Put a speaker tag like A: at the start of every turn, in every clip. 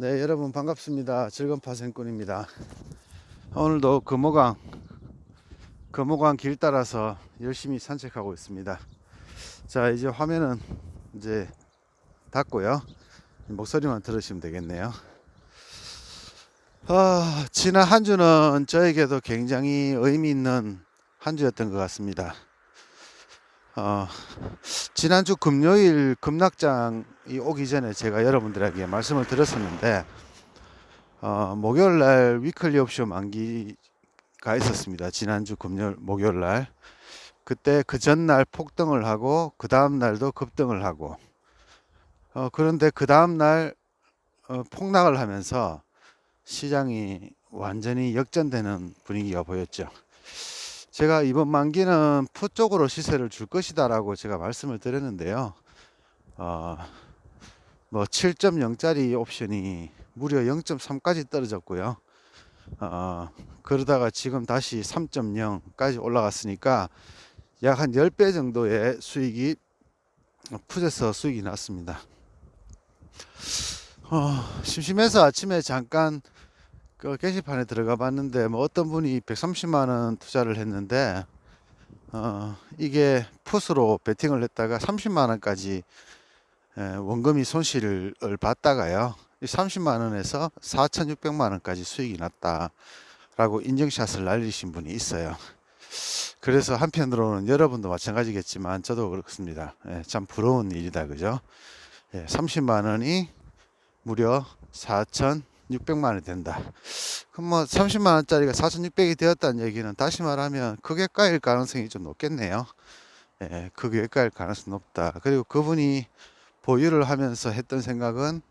A: 네, 여러분 반갑습니다. 즐거운 파생꾼입니다. 오늘도 금호강, 금호강 길 따라서 열심히 산책하고 있습니다. 자, 이제 화면은 이제 닫고요. 목소리만 들으시면 되겠네요. 아, 지난 한 주는 저에게도 굉장히 의미 있는 한 주였던 것 같습니다. 어, 지난주 금요일 급락장 이 오기 전에 제가 여러분들에게 말씀을 드렸었는데 어, 목요일 날 위클리 옵션 만기가 있었습니다. 지난주 금요일 목요일 날 그때 그 전날 폭등을 하고 그 다음 날도 급등을 하고 어, 그런데 그 다음 날 어, 폭락을 하면서 시장이 완전히 역전되는 분위기가 보였죠. 제가 이번 만기는 푸 쪽으로 시세를 줄 것이다라고 제가 말씀을 드렸는데요. 어, 뭐 7.0짜리 옵션이 무려 0.3까지 떨어졌고요. 어, 그러다가 지금 다시 3.0까지 올라갔으니까 약 한 10배 정도의 수익이 푸에서 수익이 났습니다. 어, 심심해서 아침에 잠깐 그 게시판에 들어가 봤는데 뭐 어떤 분이 130만 원 투자를 했는데 어 이게 풋으로 베팅을 했다가 30만 원까지 에, 원금이 손실을 봤다가요. 이 30만 원에서 4,600만 원까지 수익이 났다라고 인증샷을 날리신 분이 있어요. 그래서 한편으로는 여러분도 마찬가지겠지만 저도 그렇습니다. 예, 참 부러운 일이다 그죠? 예, 30만 원이 무려 4,600만 원이 된다. 그럼 뭐 30만 원짜리가 4,600이 되었다는 얘기는 다시 말하면 까일 가능성이 좀 높겠네요. 예, 크게 까일 가능성 높다. 그리고 그분이 보유를 하면서 했던 생각은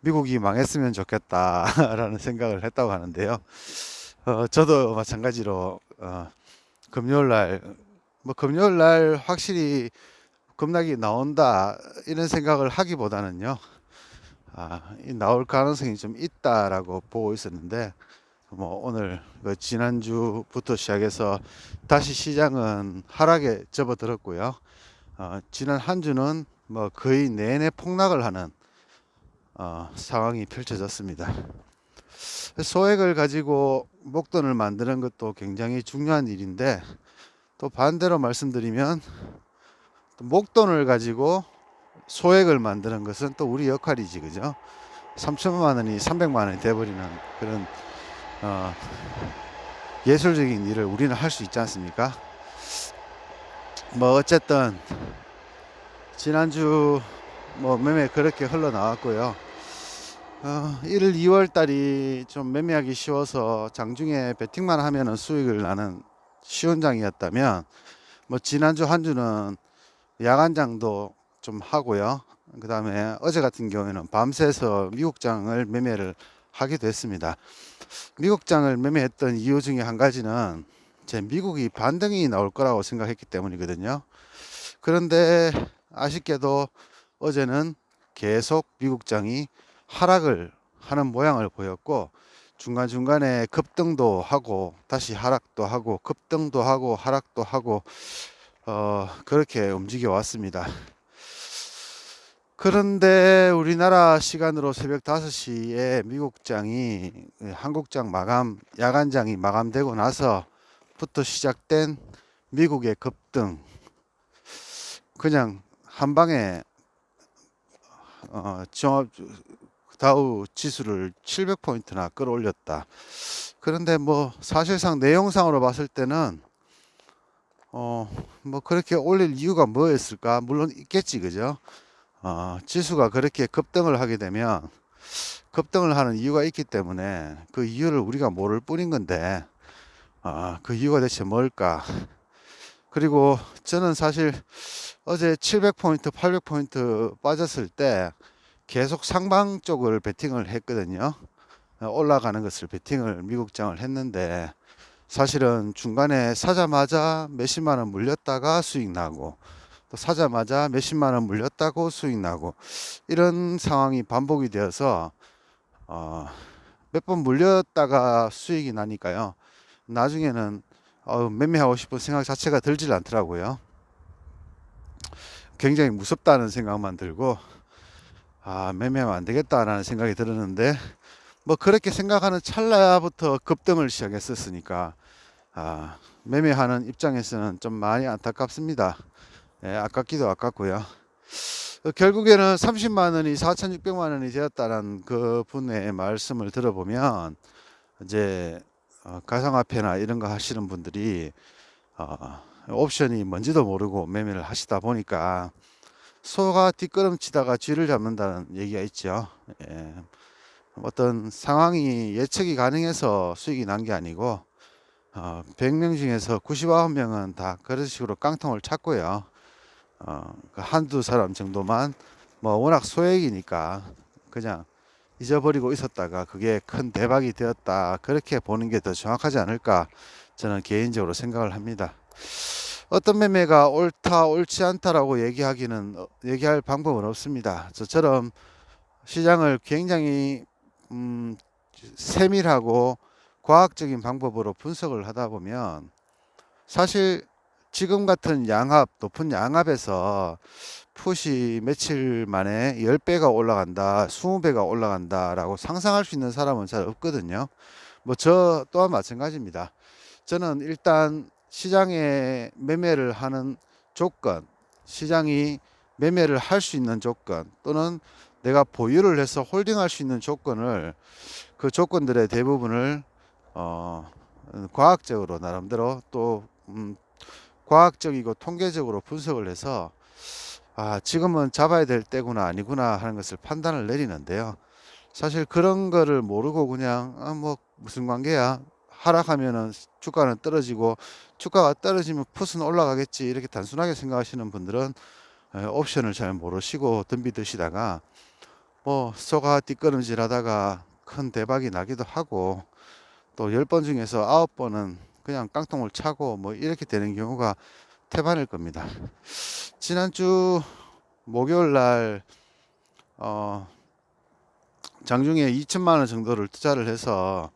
A: 미국이 망했으면 좋겠다라는 생각을 했다고 하는데요. 어, 저도 마찬가지로 어, 금요일 날, 뭐 금요일 날 확실히 급락이 나온다 이런 생각을 하기보다는요. 아, 이 나올 가능성이 좀 있다라고 보고 있었는데 뭐 오늘 그 지난주부터 시작해서 다시 시장은 하락에 접어들었고요. 어, 지난 한 주는 뭐 거의 내내 폭락을 하는 어, 상황이 펼쳐졌습니다. 소액을 가지고 목돈을 만드는 것도 굉장히 중요한 일인데 또 반대로 말씀드리면 또 목돈을 가지고 소액을 만드는 것은 또 우리 역할이지 그죠? 3천만 원이 300만 원이 돼버리는 그런 어, 예술적인 일을 우리는 할 수 있지 않습니까? 뭐 어쨌든 지난주 뭐 매매 그렇게 흘러나왔고요. 어, 1, 2월 달이 좀 매매하기 쉬워서 장중에 베팅만 하면은 수익을 나는 쉬운 장이었다면 뭐 지난주 한 주는 야간장도 좀 하고요. 그 다음에 어제 같은 경우에는 밤새서 미국장을 매매를 하기도 했습니다. 미국장을 매매했던 이유 중에 한 가지는 제 미국이 반등이 나올 거라고 생각했기 때문이거든요. 그런데 아쉽게도 어제는 계속 미국장이 하락을 하는 모양을 보였고 중간중간에 급등도 하고 다시 하락도 하고 급등도 하고 하락도 하고 어, 그렇게 움직여 왔습니다. 그런데 우리나라 시간으로 새벽 5시에 미국장이 한국장 마감 야간장이 마감되고 나서부터 시작된 미국의 급등 그냥 한 방에 어, 종합 다우 지수를 700포인트나 끌어올렸다. 그런데 뭐 사실상 내용상으로 봤을 때는 어 뭐 그렇게 올릴 이유가 뭐였을까? 물론 있겠지, 그죠? 어, 지수가 그렇게 급등을 하게 되면 급등을 하는 이유가 있기 때문에 그 이유를 우리가 모를 뿐인 건데 어, 그 이유가 대체 뭘까? 그리고 저는 사실 어제 700포인트, 800포인트 빠졌을 때 계속 상방 쪽을 베팅을 했거든요. 어, 올라가는 것을 베팅을 미국장을 했는데 사실은 중간에 사자마자 몇십만 원 물렸다가 수익 나고 또 사자마자 몇십만 원 물렸다고 수익 나고 이런 상황이 반복이 되어서 어, 몇 번 물렸다가 수익이 나니까요. 나중에는 어, 매매하고 싶은 생각 자체가 들질 않더라고요. 굉장히 무섭다는 생각만 들고 아, 매매하면 안 되겠다라는 생각이 들었는데 뭐 그렇게 생각하는 찰나부터 급등을 시작했었으니까 아, 매매하는 입장에서는 좀 많이 안타깝습니다. 예, 아깝기도 아깝고요. 어, 결국에는 30만 원이 4,600만 원이 되었다는 그 분의 말씀을 들어보면 이제 어, 가상화폐나 이런 거 하시는 분들이 어, 옵션이 뭔지도 모르고 매매를 하시다 보니까 소가 뒷걸음치다가 쥐를 잡는다는 얘기가 있죠. 예. 어떤 상황이 예측이 가능해서 수익이 난 게 아니고 어, 100명 중에서 99명은 다 그런 식으로 깡통을 찾고요. 어, 그 한두 사람 정도만 뭐 워낙 소액이니까 그냥 잊어버리고 있었다가 그게 큰 대박이 되었다. 그렇게 보는 게 더 정확하지 않을까 저는 개인적으로 생각을 합니다. 어떤 매매가 옳다 옳지 않다라고 얘기하기는 어, 얘기할 방법은 없습니다. 저처럼 시장을 굉장히 음, 세밀하고 과학적인 방법으로 분석을 하다 보면 사실 지금 같은 양압 높은 양압에서 풋이 며칠 만에 10배가 올라간다, 20배가 올라간다라고 상상할 수 있는 사람은 잘 없거든요. 뭐 저 또한 마찬가지입니다. 저는 일단 시장에 매매를 하는 조건, 시장이 매매를 할 수 있는 조건 또는 내가 보유를 해서 홀딩할 수 있는 조건을 그 조건들의 대부분을 어, 과학적으로 나름대로 또 음, 과학적이고 통계적으로 분석을 해서 아, 지금은 잡아야 될 때구나 아니구나 하는 것을 판단을 내리는데요. 사실 그런 거를 모르고 그냥 아, 뭐 무슨 관계야 하락하면은 주가는 떨어지고 주가가 떨어지면 풋은 올라가겠지 이렇게 단순하게 생각하시는 분들은 에, 옵션을 잘 모르시고 덤비드시다가 뭐 소가 뒷걸음질 하다가 큰 대박이 나기도 하고 또 10번 중에서 9번은 그냥 깡통을 차고 뭐 이렇게 되는 경우가 태반일 겁니다. 지난주 목요일 날 어, 장중에 2천만 원 정도를 투자를 해서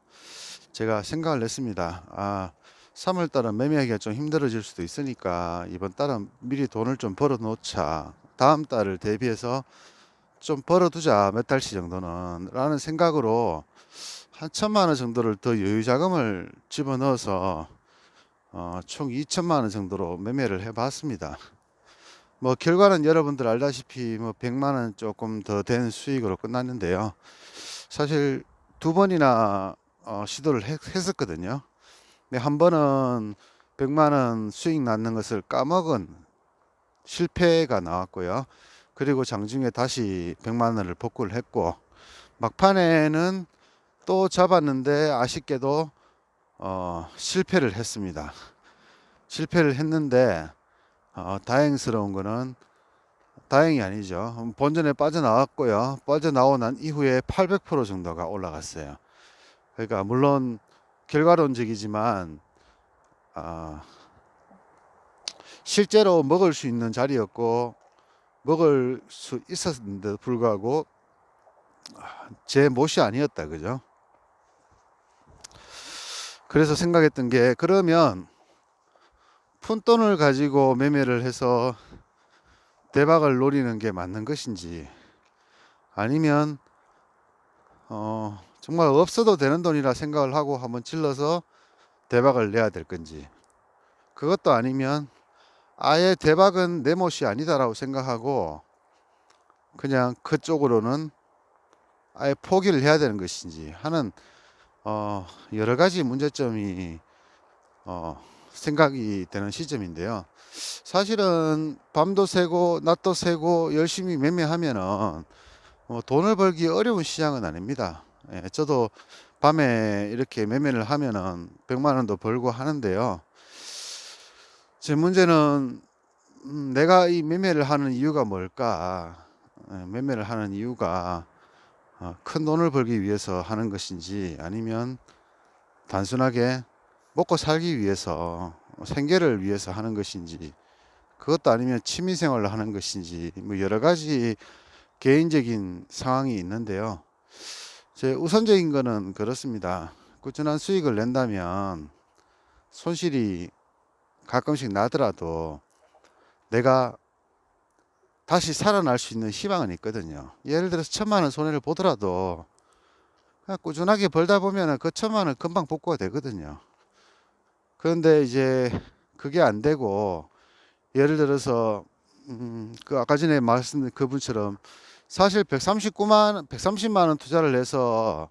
A: 제가 생각을 했습니다. 아, 3월 달은 매매하기가 좀 힘들어질 수도 있으니까 이번 달은 미리 돈을 좀 벌어 놓자. 다음 달을 대비해서 좀 벌어두자 몇 달치 정도는 라는 생각으로 한 천만 원 정도를 더 여유 자금을 집어넣어서 어, 총 2천만 원 정도로 매매를 해봤습니다. 뭐 결과는 여러분들 알다시피 뭐 100만 원 조금 더 된 수익으로 끝났는데요. 사실 두 번이나 어, 시도를 했, 했었거든요. 근데 한 번은 100만 원 수익 났는 것을 까먹은 실패가 나왔고요. 그리고 장중에 다시 100만 원을 복구를 했고 막판에는 또 잡았는데 아쉽게도 어, 실패를 했습니다. 실패를 했는데 어, 다행스러운 거는 다행이 아니죠. 본전에 빠져나왔고요. 빠져나오고 난 이후에 800% 정도가 올라갔어요. 그러니까 물론 결과론적이지만 어, 실제로 먹을 수 있는 자리였고 먹을 수 있었는데도 불구하고 제 못이 아니었다 그죠? 그래서 생각했던 게 그러면 푼돈을 가지고 매매를 해서 대박을 노리는 게 맞는 것인지 아니면 어 정말 없어도 되는 돈이라 생각을 하고 한번 질러서 대박을 내야 될 건지. 그것도 아니면 아예 대박은 내 못이 아니다라고 생각하고 그냥 그쪽으로는 아예 포기를 해야 되는 것인지 하는 어 여러 가지 문제점이 어 생각이 되는 시점인데요. 사실은 밤도 새고 낮도 새고 열심히 매매하면은 뭐 돈을 벌기 어려운 시장은 아닙니다. 예, 저도 밤에 이렇게 매매를 하면은 100만 원도 벌고 하는데요. 제 문제는 음, 내가 이 매매를 하는 이유가 뭘까? 예, 매매를 하는 이유가 어, 큰 돈을 벌기 위해서 하는 것인지 아니면 단순하게 먹고 살기 위해서 생계를 위해서 하는 것인지 그것도 아니면 취미 생활을 하는 것인지 뭐 여러 가지 개인적인 상황이 있는데요. 제 우선적인 거는 그렇습니다. 꾸준한 수익을 낸다면 손실이 가끔씩 나더라도 내가 다시 살아날 수 있는 희망은 있거든요. 예를 들어서 천만 원 손해를 보더라도 그냥 꾸준하게 벌다 보면은 그 천만 원 금방 복구가 되거든요. 그런데 이제 그게 안 되고 예를 들어서 음, 그 아까 전에 말씀드린 그분처럼 사실 139만 130만 원 투자를 해서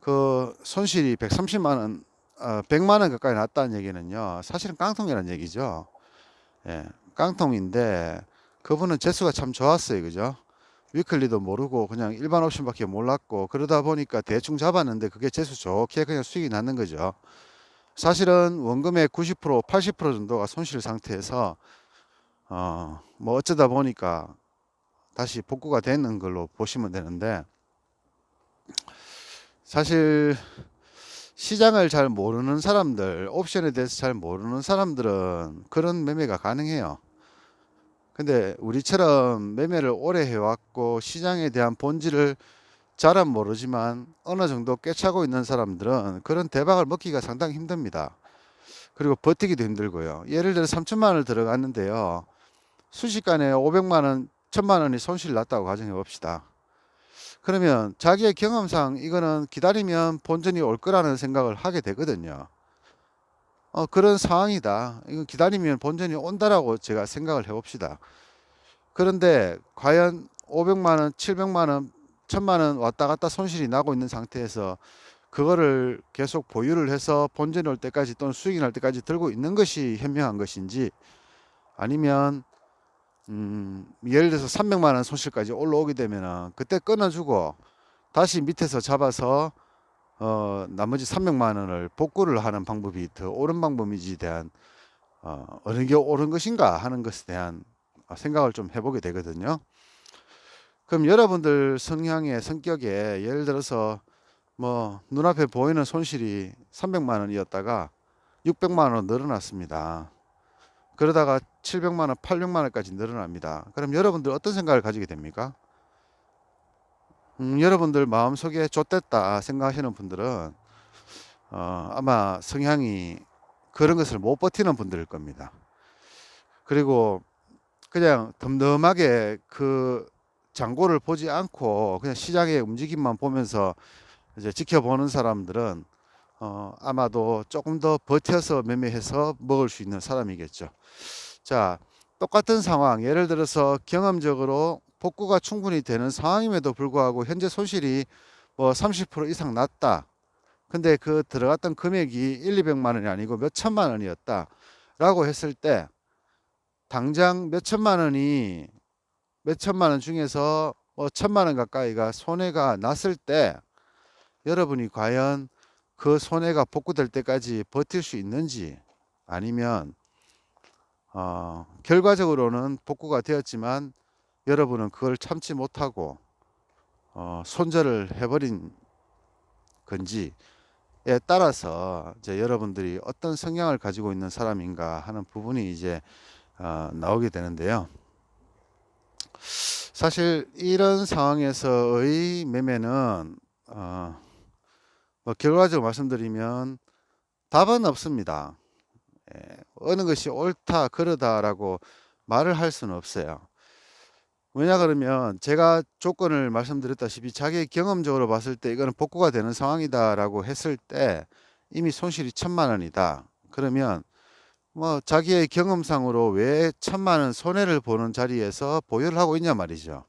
A: 그 손실이 130만 원 어, 100만 원 가까이 났다는 얘기는요. 사실은 깡통이라는 얘기죠. 예. 깡통인데 그분은 재수가 참 좋았어요. 그죠? 위클리도 모르고 그냥 일반 옵션밖에 몰랐고 그러다 보니까 대충 잡았는데 그게 재수 좋게 그냥 수익이 났는 거죠. 사실은 원금의 90% 80% 정도가 손실 상태에서 어, 뭐 어쩌다 보니까 다시 복구가 되는 걸로 보시면 되는데 사실 시장을 잘 모르는 사람들, 옵션에 대해서 잘 모르는 사람들은 그런 매매가 가능해요. 근데 우리처럼 매매를 오래 해왔고 시장에 대한 본질을 잘은 모르지만 어느 정도 꿰차고 있는 사람들은 그런 대박을 먹기가 상당히 힘듭니다. 그리고 버티기도 힘들고요. 예를 들어 3천만 원을 들어갔는데요. 순식간에 500만 원, 1000만 원이 손실 났다고 가정해 봅시다. 그러면 자기의 경험상 이거는 기다리면 본전이 올 거라는 생각을 하게 되거든요. 어, 그런 상황이다. 이건 기다리면 본전이 온다라고 제가 생각을 해봅시다. 그런데 과연 500만 원, 700만 원, 1000만 원 왔다 갔다 손실이 나고 있는 상태에서 그거를 계속 보유를 해서 본전이 올 때까지 또는 수익이 날 때까지 들고 있는 것이 현명한 것인지 아니면 음, 예를 들어서 300만 원 손실까지 올라오게 되면은 그때 끊어주고 다시 밑에서 잡아서 어, 나머지 300만 원을 복구를 하는 방법이 더 옳은 방법인지에 대한 어, 어느 게 옳은 것인가 하는 것에 대한 생각을 좀 해보게 되거든요. 그럼 여러분들 성향의 성격에 예를 들어서 뭐 눈앞에 보이는 손실이 300만 원이었다가 600만 원 늘어났습니다. 그러다가 700만 원, 800만 원까지 늘어납니다. 그럼 여러분들 어떤 생각을 가지게 됩니까? 음, 여러분들 마음속에 좆됐다 생각하시는 분들은 어, 아마 성향이 그런 것을 못 버티는 분들일 겁니다. 그리고 그냥 덤덤하게 그 장고를 보지 않고 그냥 시장의 움직임만 보면서 이제 지켜보는 사람들은 어, 아마도 조금 더 버텨서 매매해서 먹을 수 있는 사람이겠죠. 자, 똑같은 상황, 예를 들어서 경험적으로 복구가 충분히 되는 상황임에도 불구하고 현재 손실이 뭐 30% 이상 났다. 근데 그 들어갔던 금액이 1, 200만 원이 아니고 몇 천만 원이었다. 라고 했을 때 당장 몇 천만 원이 몇 천만 원 중에서 뭐 천만 원 가까이가 손해가 났을 때 여러분이 과연 그 손해가 복구될 때까지 버틸 수 있는지 아니면 어, 결과적으로는 복구가 되었지만 여러분은 그걸 참지 못하고 어, 손절을 해버린 건지에 따라서 이제 여러분들이 어떤 성향을 가지고 있는 사람인가 하는 부분이 이제 어, 나오게 되는데요. 사실 이런 상황에서의 매매는 어, 뭐 결과적으로 말씀드리면 답은 없습니다. 예, 어느 것이 옳다 그러다라고 말을 할 수는 없어요. 왜냐 그러면 제가 조건을 말씀드렸다시피 자기 경험적으로 봤을 때 이거는 복구가 되는 상황이다라고 했을 때 이미 손실이 천만 원이다. 그러면 뭐 자기의 경험상으로 왜 천만 원 손해를 보는 자리에서 보유를 하고 있냐 말이죠.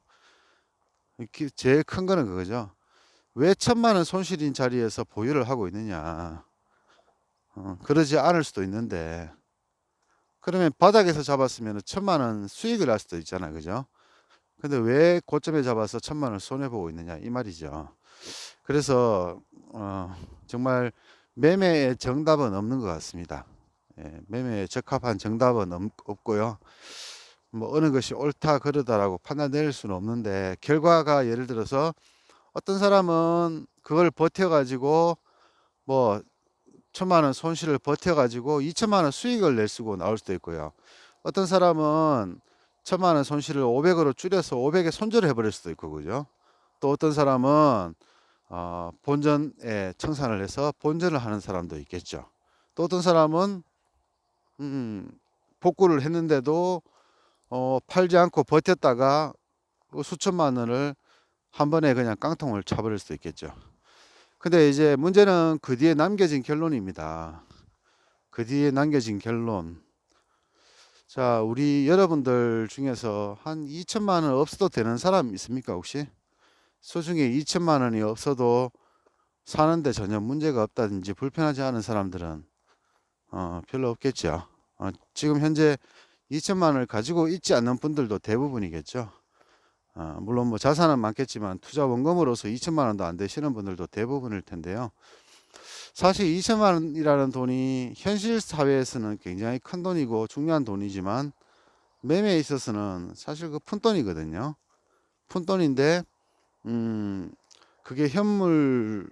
A: 제일 큰 거는 그거죠. 왜 천만 원 손실인 자리에서 보유를 하고 있느냐. 어, 그러지 않을 수도 있는데 그러면 바닥에서 잡았으면 천만 원 수익을 할 수도 있잖아 그죠 근데 왜 고점에 잡아서 천만 원 손해 보고 있느냐 이 말이죠. 그래서 어, 정말 매매의 정답은 없는 것 같습니다. 예, 매매에 적합한 정답은 없, 고요뭐 어느 것이 옳다 그러다라고 판단 내릴 수는 없는데 결과가 예를 들어서 어떤 사람은 그걸 버텨 가지고 뭐 천만 원 손실을 버텨가지고 2천만 원 수익을 낼 수고 나올 수도 있고요. 어떤 사람은 천만 원 손실을 500으로 줄여서 500에 손절을 해버릴 수도 있고 그죠. 또 어떤 사람은 어, 본전에 청산을 해서 본전을 하는 사람도 있겠죠. 또 어떤 사람은 음, 복구를 했는데도 어, 팔지 않고 버텼다가 그 수천만 원을 한 번에 그냥 깡통을 차버릴 수도 있겠죠. 근데 이제 문제는 그 뒤에 남겨진 결론입니다. 그 뒤에 남겨진 결론. 자, 우리 여러분들 중에서 한 2천만 원 없어도 되는 사람 있습니까, 혹시? 소중에 2천만 원이 없어도 사는데 전혀 문제가 없다든지 불편하지 않은 사람들은 어, 별로 없겠죠. 어, 지금 현재 2천만 원을 가지고 있지 않는 분들도 대부분이겠죠. 어, 물론 뭐 자산은 많겠지만 투자 원금으로서 2천만 원도 안 되시는 분들도 대부분일 텐데요. 사실 2천만 원이라는 돈이 현실 사회에서는 굉장히 큰 돈이고 중요한 돈이지만 매매에 있어서는 사실 그 푼돈이거든요. 푼돈인데 음 그게 현물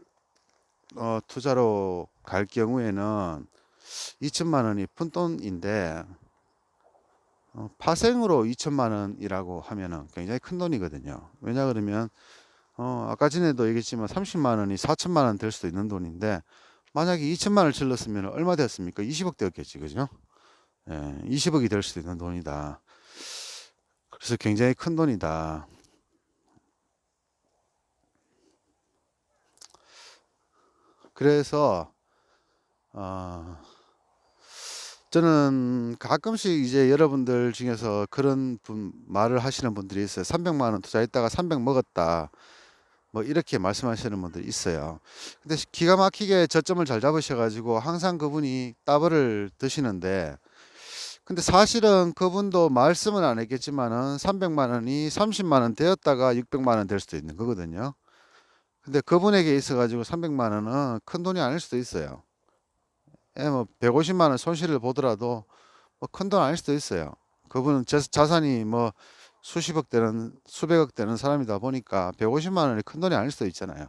A: 어, 투자로 갈 경우에는 2천만 원이 푼돈인데 어, 파생으로 2천만 원이라고 하면은 굉장히 큰 돈이거든요. 왜냐 그러면 어, 아까 전에도 얘기했지만 30만 원이 4천만 원 될 수도 있는 돈인데 만약에 2천만 원을 질렀으면 얼마 되었습니까? 20억 되었겠지, 그죠? 예, 20억이 될 수도 있는 돈이다. 그래서 굉장히 큰 돈이다. 그래서 어, 저는 가끔씩 이제 여러분들 중에서 그런 분 말을 하시는 분들이 있어요. 300만 원 투자했다가 300 먹었다. 뭐 이렇게 말씀하시는 분들이 있어요. 근데 기가 막히게 저점을 잘 잡으셔가지고 항상 그분이 따블을 드시는데 근데 사실은 그분도 말씀은 안 했겠지만은 300만 원이 30만 원 되었다가 600만 원 될 수도 있는 거거든요. 근데 그분에게 있어가지고 300만 원은 큰 돈이 아닐 수도 있어요. 예, 뭐 150만 원 손실을 보더라도 뭐 큰 돈 아닐 수도 있어요. 그분은 자, 자산이 뭐 수십억 되는 수백억 되는 사람이다 보니까 150만 원이 큰 돈이 아닐 수도 있잖아요.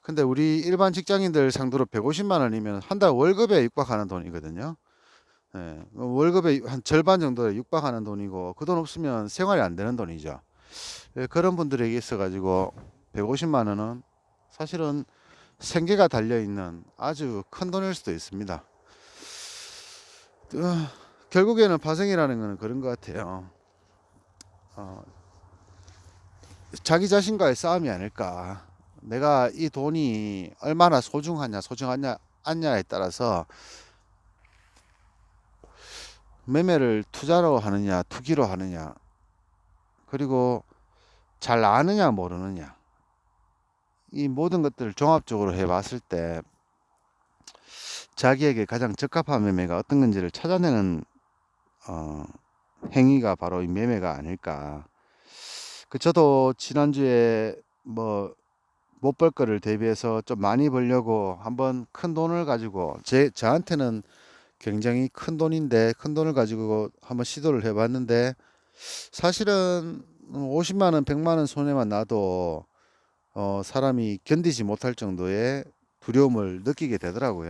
A: 근데 우리 일반 직장인들 상대로 150만 원이면 한 달 월급에 육박하는 돈이거든요. 예, 월급의 한 절반 정도에 육박하는 돈이고 그 돈 없으면 생활이 안 되는 돈이죠. 예, 그런 분들에게 있어 가지고 150만 원은 사실은 생계가 달려 있는 아주 큰 돈일 수도 있습니다. 어, 결국에는 파생이라는 것은 그런 것 같아요. 어, 자기 자신과의 싸움이 아닐까. 내가 이 돈이 얼마나 소중하냐, 소중하냐, 않냐에 따라서 매매를 투자로 하느냐, 투기로 하느냐, 그리고 잘 아느냐, 모르느냐. 이 모든 것들을 종합적으로 해 봤을 때 자기에게 가장 적합한 매매가 어떤 건지를 찾아내는 어, 행위가 바로 이 매매가 아닐까. 그 저도 지난주에 뭐 못 벌 거를 대비해서 좀 많이 벌려고 한번 큰 돈을 가지고 제 저한테는 굉장히 큰 돈인데 큰 돈을 가지고 한번 시도를 해 봤는데 사실은 50만 원, 100만 원 손해만 나도 어, 사람이 견디지 못할 정도의 두려움을 느끼게 되더라고요.